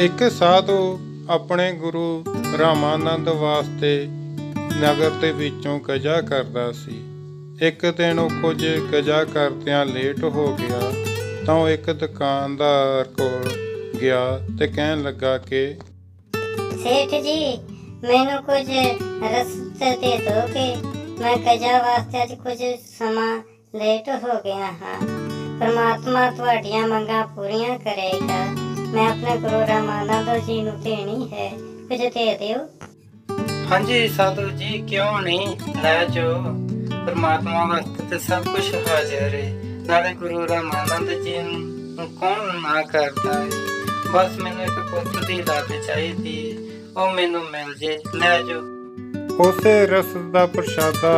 ਇੱਕ ਸਾਧੂ ਆਪਣੇ ਗੁਰੂ ਰਾਮਾਨੰਦ ਵਾਸਤੇ ਨਗਰ ਦੇ ਵਿੱਚੋਂ ਗਜਾ ਕਰਦਾ ਸੀ। ਇੱਕ ਦਿਨ ਉਹ ਕੁਝ ਗਜਾ ਕਰਦਿਆਂ ਲੇਟ ਹੋ ਗਿਆ, ਤਾਂ ਉਹ ਇੱਕ ਦੁਕਾਨਦਾਰ ਕੋਲ ਗਿਆ ਤੇ ਕਹਿਣ ਲੱਗਾ ਕਿ, ਸੇਠ ਜੀ, ਮੈਨੂੰ ਕੁਝ ਰਸਤੇ ਦੇ ਦੋਗੇ ਮੈਂ ਕਜਾ ਵਾਸਤੇ ਅੱਜ ਕੁਝ ਸਮਾਂ ਲੇਟ ਹੋ ਗਿਆ ਹਾਂ। ਪਰਮਾਤਮਾ ਤੁਹਾਡੀਆਂ ਮੰਗਾਂ ਪੂਰੀਆਂ ਕਰੇਗਾ। ਮੈਂ ਆਪਣੇ ਗੁਰੂ ਰਾਮਾਨੰਦ ਜੀ ਨੂੰ ਦੇਣੀ ਹੈ ਕੁਝ ਦੇ ਦਿਓ। ਹਾਂਜੀ ਸਾਧੂ ਜੀ ਕਿਉਂ ਨਹੀਂ? ਲੈ ਜੋ ਪਰਮਾਤਮਾ ਵਕਤ ਤੇ ਸਭ ਕੁਝ ਹਾਜ਼ਰ ਹੈ ਨਾਲੇ ਗੁਰੂ ਰਾਮਾਨੰਦ ਜੀ ਨੂੰ ਕੌਣ ਨਾ ਕਰਦਾ ਹੈ ਬਸ ਮੈਨੂੰ ਇੱਕ ਪੁੱਤ ਦੀ ਦਾਤ ਚਾਹੀਦੀ ਹੈ ਉਹ ਮੈਨੂੰ ਮਿਲ ਜੇ। ਲੈ ਜੋ ਉਸੇ ਰਸ ਦਾ ਪ੍ਰਸ਼ਾਦਾ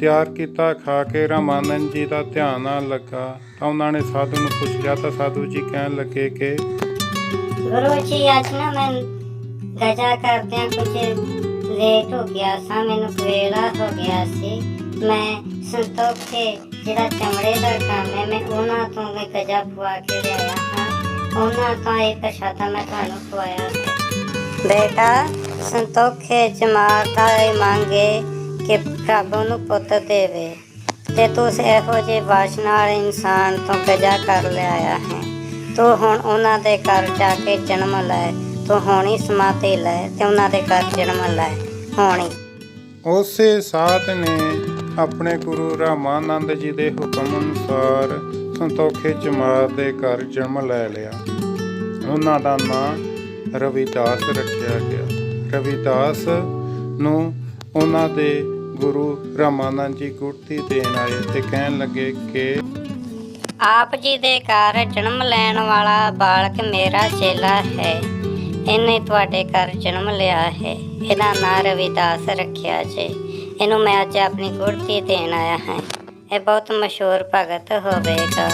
ਤਿਆਰ ਕੀਤਾ, ਖਾ ਕੇ ਰਾਮਾਨੰਦ ਜੀ ਦਾ ਧਿਆਨ ਨਾਲ ਲੱਗਾ। ਤਾਂ ਉਹਨਾਂ ਨੇ ਸਾਧੂ ਨੂੰ ਪੁੱਛਿਆ, ਤਾਂ ਸਾਧੂ ਜੀ ਕਹਿਣ ਲੱਗੇ ਕਿ ਗੁਰੂ ਜੀ, ਅੱਜ ਨਾ ਮੈਂ ਗਜਾ ਕਰਦਿਆਂ ਕੁਝ ਲੇਟ ਹੋ ਗਿਆ ਸਾਂ, ਮੈਨੂੰ ਵੇਲਾ ਹੋ ਗਿਆ ਸੀ। ਮੈਂ ਸੰਤੋਖੇ ਜਿਹੜਾ ਚਮੜੇ ਦਾ ਕੰਮ ਹੈ, ਮੈਂ ਉਹਨਾਂ ਤੋਂ ਮੈਂ ਗਜਾ ਪਵਾ ਕੇ ਲਿਆਇਆ ਹਾਂ। ਉਹਨਾਂ ਤੋਂ ਇਹ ਪ੍ਰਸ਼ਾਦਾ ਮੈਂ ਤੁਹਾਨੂੰ ਖਵਾਇਆ ਬੇਟਾ, ਸੰਤੋਖੇ ਜਮਾਤਾ ਮੰਗੇ ਕਿ ਰੱਬ ਨੂੰ ਪੁੱਤ ਦੇਵੇ। ਤੇ ਤੂੰ ਇਹੋ ਜਿਹੇ ਵਾਸ਼ਨਾ ਵਾਲੇ ਇਨਸਾਨ ਤੋਂ ਗਜਾ ਕਰ ਲਿਆਇਆ ਹੈ। ਤੂੰ ਹੁਣ ਉਹਨਾਂ ਦੇ ਘਰ ਜਾ ਕੇ ਜਨਮ ਲੈ। ਤੂੰ ਹੋਣੀ ਸਮਾਤੇ ਲੈ ਤੇ ਉਹਨਾਂ ਦੇ ਘਰ ਜਨਮ ਲੈ। ਹੋਣੀ। ਉਸੇ ਸਾਧ ਨੇ ਆਪਣੇ ਗੁਰੂ ਰਾਮਾਨੰਦ ਜੀ ਦੇ ਹੁਕਮ ਅਨੁਸਾਰ ਸੰਤੋਖੇ ਜਮਾਤ ਦੇ ਘਰ ਜਨਮ ਲੈ ਲਿਆ। ਉਹਨਾਂ ਦਾ ਨਾਂ ਰਵਿਦਾਸ ਰੱਖਿਆ ਗਿਆ। ਰਵਿਦਾਸ ਨੂੰ ਉਹਨਾਂ ਦੇ ਗੁਰੂ ਰਾਮਾਨੰਦ ਜੀ ਗੁਰਤੀ ਦੇਣ ਆਏ ਤੇ ਕਹਿਣ ਲੱਗੇ ਕਿ ਆਪ ਜੀ ਦੇ ਘਰ ਜਨਮ ਲੈਣ ਵਾਲਾ ਬਾਲਕ ਮੇਰਾ ਚੇਲਾ ਹੈ। ਇਹਨੇ ਤੁਹਾਡੇ ਘਰ ਜਨਮ ਲਿਆ ਹੈ। ਇਹਦਾ ਨਾਂ ਰਵਿਦਾਸ ਰੱਖਿਆ ਜੇ। ਇਹਨੂੰ ਮੈਂ ਅੱਜ ਆਪਣੀ ਗੁਰਤੀ ਦੇਣ ਆਇਆ ਹਾਂ। ਇਹ ਬਹੁਤ ਮਸ਼ਹੂਰ ਭਗਤ ਹੋਵੇਗਾ।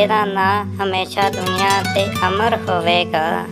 ਇਹਦਾ ਨਾਂ ਹਮੇਸ਼ਾ ਦੁਨੀਆ ਤੇ ਅਮਰ ਹੋਵੇਗਾ।